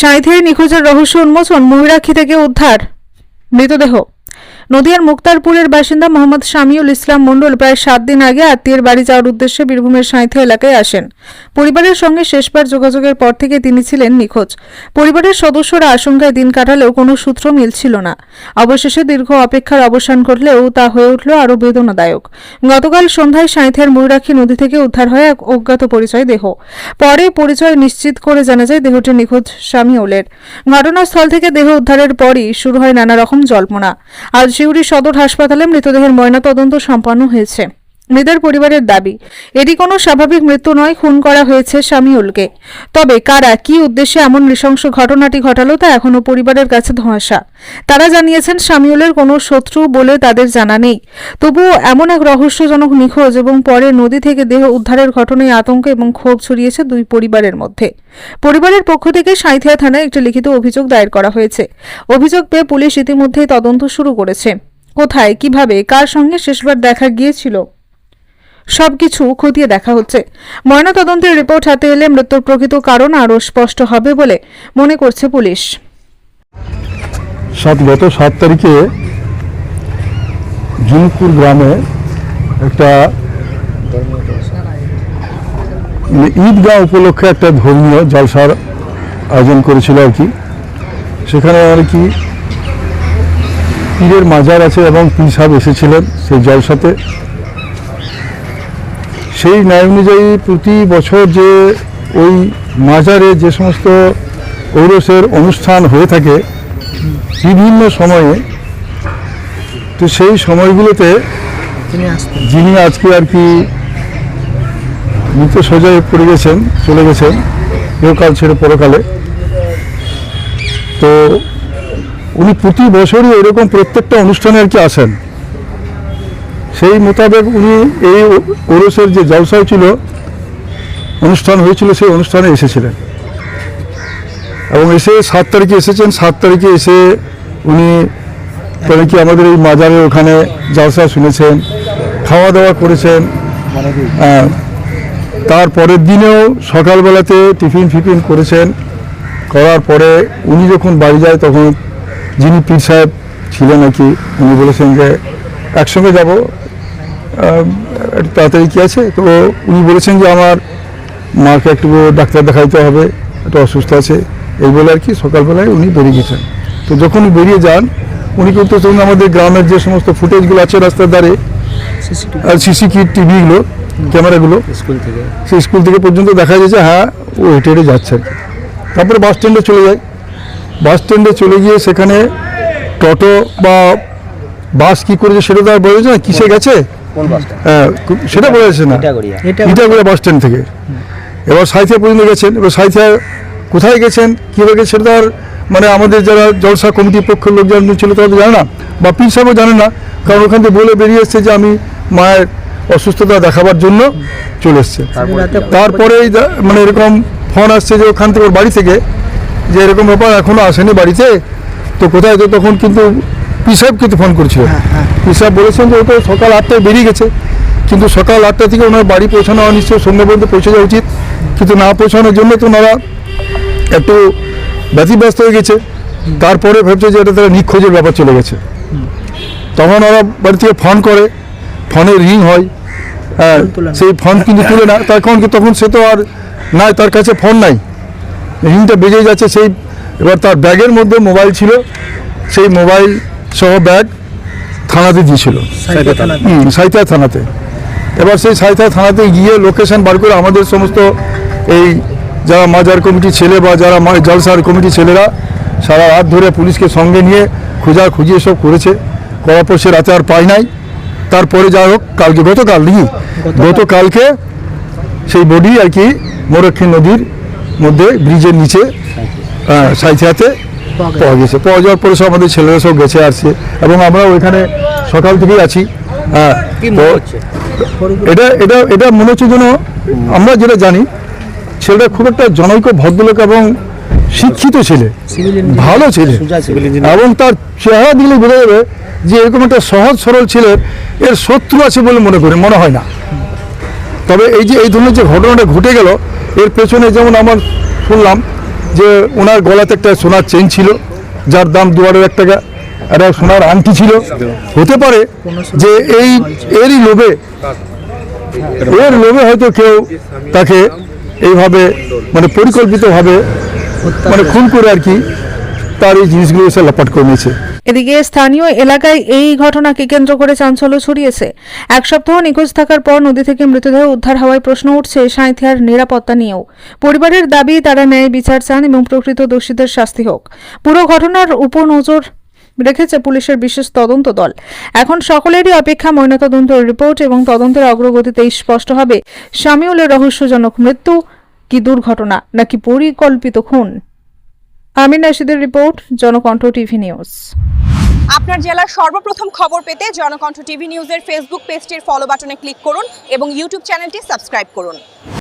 সাঁইথিয়ায় নিখোঁজের রহস্য উন্মোচন মহিরাক্ষী থেকে উদ্ধার। মৃতদেহ নদিয়ার মুক্তারপুরের বাসিন্দা মোহাম্মদ শামিউল ইসলাম মণ্ডল প্রায় সাত দিন আগে আত্মীয়ের বাড়ি যাওয়ার উদ্দেশ্যে বীরভূমের সাঁইথিয়া এলাকায় আসেন। পরিবারের সঙ্গে শেষবার যোগাযোগের পর থেকে তিনি ছিলেন নিখোঁজ। পরিবারের সদস্যরা আশঙ্কায় দিন কাটালেও কোনো সূত্র মিলছিল না। অবশেষে দীর্ঘ অপেক্ষার অবসান ঘটলেও তা হয়ে উঠল আরও বেদনাদায়ক। গতকাল সন্ধ্যায় সাঁইথিয়ার ময়ূরাক্ষী নদী থেকে উদ্ধার হয় এক অজ্ঞাত পরিচয় দেহ। পরে পরিচয় নিশ্চিত করে জানা যায় দেহটি নিখোঁজ শামিউলের। ঘটনাস্থল থেকে দেহ উদ্ধারের পরই শুরু হয় নানা রকম জল্পনা। আজ সিউড়ি সদর হাসপাতালে মৃতদেহের ময়নাতদন্ত সম্পন্ন হয়েছে। মৃতের পরিবারের দাবি, এটি কোনো স্বাভাবিক মৃত্যু নয়, খুন করা হয়েছে শামিউলকে। তবে কারা, কি উদ্দেশ্যে এমন নৃশংস ঘটনাটি ঘটালো তা এখনও পরিবারের কাছে ধোঁয়াশা। তারা জানিয়েছেন, শামিউলের কোনো শত্রু বলে তাদের জানা নেই। তবুও এমন এক রহস্যজনক নিখোঁজ এবং পরে নদী থেকে দেহ উদ্ধারের ঘটনায় আতঙ্ক এবং ক্ষোভ ছড়িয়েছে দুই পরিবারের মধ্যে। পরিবারের পক্ষ থেকে সাঁইথিয়া থানায় একটি লিখিত অভিযোগ দায়ের করা হয়েছে। অভিযোগ পেয়ে পুলিশ ইতিমধ্যেই তদন্ত শুরু করেছে। কোথায়, কীভাবে, কার সঙ্গে শেষবার দেখা গিয়েছিল? সবকিছু খতিয়ে দেখা হচ্ছে। ময়নাতদন্তের রিপোর্ট হাতে এলে মৃত্যুর প্রকৃত কারণ আরও স্পষ্ট হবে বলে মনে করছে পুলিশ। সাত, গত সাত তারিখে জুনপুর গ্রামে একটা ঈদগাহ উপলক্ষে একটা ধর্মীয় জলসার আয়োজন করেছিল আর কি। সেখানে আর কি পীরের মাজার আছে এবং পীর সাহেব এসেছিলেন সেই জলসাতে। সেই ন্যায় অনুযায়ী প্রতি বছর যে ওই মাজারে যে সমস্ত ঔরসের অনুষ্ঠান হয়ে থাকে বিভিন্ন সময়ে তো সেই সময়গুলোতে যিনি আজকে আর কি মৃত সোজায় পড়ে গেছেন চলে গেছেন ইহকাল ছেড়ে পরকালে তো উনি প্রতি বছরই এরকম প্রত্যেকটা অনুষ্ঠানে আর কি আসেন। সেই মোতাবেক উনি এই ওরসের যে জলসা ছিল, অনুষ্ঠান হয়েছিল, সেই অনুষ্ঠানে এসেছিলেন। এবং এসে সাত তারিখে এসেছেন, সাত তারিখে এসে উনি মানে কি আমাদের এই মাজারের ওখানে জলসা শুনেছেন খাওয়া দাওয়া করেছেন তার পরের দিনেও সকালবেলাতে টিফিন ফিফিন করেছেন। করার পরে উনি যখন বাড়ি যায়, তখন যিনি পীর সাহেব ছিলেন আর কি, উনি বলেছেন যে একসঙ্গে যাব। একটু তাড়াতাড়ি কী আছে? তো উনি বলেছেন যে আমার মাকে একটু ডাক্তার দেখাইতে হবে একটু অসুস্থ আছে। এই বলে আর কি সকালবেলায় উনি বেরিয়ে গেছেন। তো যখন বেরিয়ে যান উনি কিন্তু তখন আমাদের গ্রামের যে সমস্ত ফুটেজগুলো আছে রাস্তার ধারে আর সিসি কি টিভিগুলো ক্যামেরাগুলো স্কুল থেকে। সেই স্কুল থেকে পর্যন্ত দেখা যাচ্ছে হ্যাঁ ও হেঁটে হেঁটে যাচ্ছে আর কি। তারপরে বাস স্ট্যান্ডে চলে যায়। বাস স্ট্যান্ডে চলে গিয়ে সেখানে টোটো বা বাস কি করেছে সেটা তো আর বোঝা যায় না কিসে গেছে? হ্যাঁ, সেটা বোঝা যাচ্ছে না। ইটাগড়িয়া। ইটাগুড়া বাস স্ট্যান্ড থেকে। এবার সাইথিয়া পর্যন্ত গেছেন এবার সাইথিয়া কোথায় গেছেন কীভাবে গেছেন সেটা তো আর মানে আমাদের যারা জলসা কমিটির পক্ষের লোকজন ছিল তারা তো জানে না বা পীর সাহেবও জানে না কারণ ওখান থেকে বলে বেরিয়ে এসছে যে আমি মায়ের অসুস্থতা দেখাবার জন্য চলে এসছে। তারপরে মানে এরকম ফোন আসছে যে ওখান থেকে ওর বাড়ি থেকে যে এরকম ব্যাপার এখনও আসেনি বাড়িতে তো কোথায় তো তখন কিন্তু পিসাব কিন্তু ফোন করছিল। পিসাব বলেছেন যে ও তো সকাল আটটায় বেরিয়ে গেছে কিন্তু সকাল আটটা থেকে ওনার বাড়ি পৌঁছানো নিশ্চয়ই সন্ধ্যা পর্যন্ত পৌঁছে যাওয়া উচিত। কিন্তু না পৌঁছানোর জন্য তো ওনারা একটু ব্যতিব্যস্ত হয়ে গেছে। তারপরে ভাবছে যে এটা তারা নিখোঁজের ব্যাপার চলে গেছে। তখন ওরা বাড়ি থেকে ফোন করে ফোনে রিং হয় হ্যাঁ সেই ফোন কিন্তু তুলে না তখন কি তখন সে তো আর নাই তার কাছে ফোন নাই। রিংটা বেজে যাচ্ছে সেই এবার তার ব্যাগের মধ্যে মোবাইল ছিল সেই মোবাইল সহ ব্যাগ থানাতে দিয়েছিল। সাঁইথিয়া থানাতে? এবার সেই সাঁইথিয়া থানাতে গিয়ে লোকেশন বার করে আমাদের সমস্ত এই যারা মাজার কমিটির ছেলে বা যারা জলসার কমিটির ছেলেরা সারা রাত ধরে পুলিশকে সঙ্গে নিয়ে খোঁজা খুঁজি সব করেছে। করার পর সে রাতে আর পায় নাই। তারপরে যাই হোক কালকে গতকাল নাকি? গতকালকে সেই বডি আর কি মোরক্ষী নদীর মধ্যে ব্রিজের নিচে সাঁইথিয়াতে পাওয়া গেছে। পাওয়া যাওয়ার পরে সব আমাদের ছেলেরা সব গেছে আসছে এবং আমরা ওইখানে সকাল থেকেই আছি। হ্যাঁ এটা এটা এটা মনে হচ্ছে যেন আমরা যেটা জানি ছেলেটা খুব একটা জনৈক ভদ্রলোক এবং শিক্ষিত ছেলে ভালো ছেলে। এবং তার চেহারা দিলে বোঝা যাবে যে এরকম একটা সহজ সরল ছেলের এর শত্রু আছে বলে মনে করি মনে হয় না। তবে এই যে এই ধরনের যে ঘটনাটা ঘটে গেল এর পেছনে যেমন আমার শুনলাম যে ওনার গলাতে একটা সোনার চেন ছিল, যার দাম দু হাজার এক টাকা। একটা সোনার আংটি ছিল। হতে পারে যে এই, এরই লোভে, এর লোভে হয়তো কেউ তাকে এইভাবে মানে পরিকল্পিতভাবে মানে খুন করে আর কি। তার এই জিনিসগুলো এসে লাপাট করে নিয়েছে। এদিকে স্থানীয় এলাকায় এই ঘটনাকে কেন্দ্র করে চাঞ্চল্য ছড়িয়েছে। এক সপ্তাহ নিখোঁজ থাকার পর নদী থেকে মৃতদেহ উদ্ধার হওয়ায় প্রশ্ন উঠছে সাঁথিয়ার নিরাপত্তা নিয়েও। পরিবারের দাবি, তারা ন্যায় বিচার চান এবং প্রকৃত দোষীদের শাস্তি হোক। পুরো ঘটনার উপর নজর রেখেছে পুলিশের বিশেষ তদন্ত দল। এখন সকলেরই অপেক্ষা ময়নাতদন্ত রিপোর্ট এবং তদন্তের অগ্রগতিতেই স্পষ্ট হবে শামিউলের রহস্যজনক মৃত্যু, কি দুর্ঘটনা, নাকি পরিকল্পিত খুন? আমিন নাশিদের রিপোর্ট, জনকণ্ঠ টিভি নিউজ। আপনার জেলার সর্বপ্রথম খবর পেতে জনকণ্ঠ টিভি নিউজের ফেসবুক পেজটির ফলো বাটনে ক্লিক করুন এবং ইউটিউব চ্যানেলটি সাবস্ক্রাইব করুন।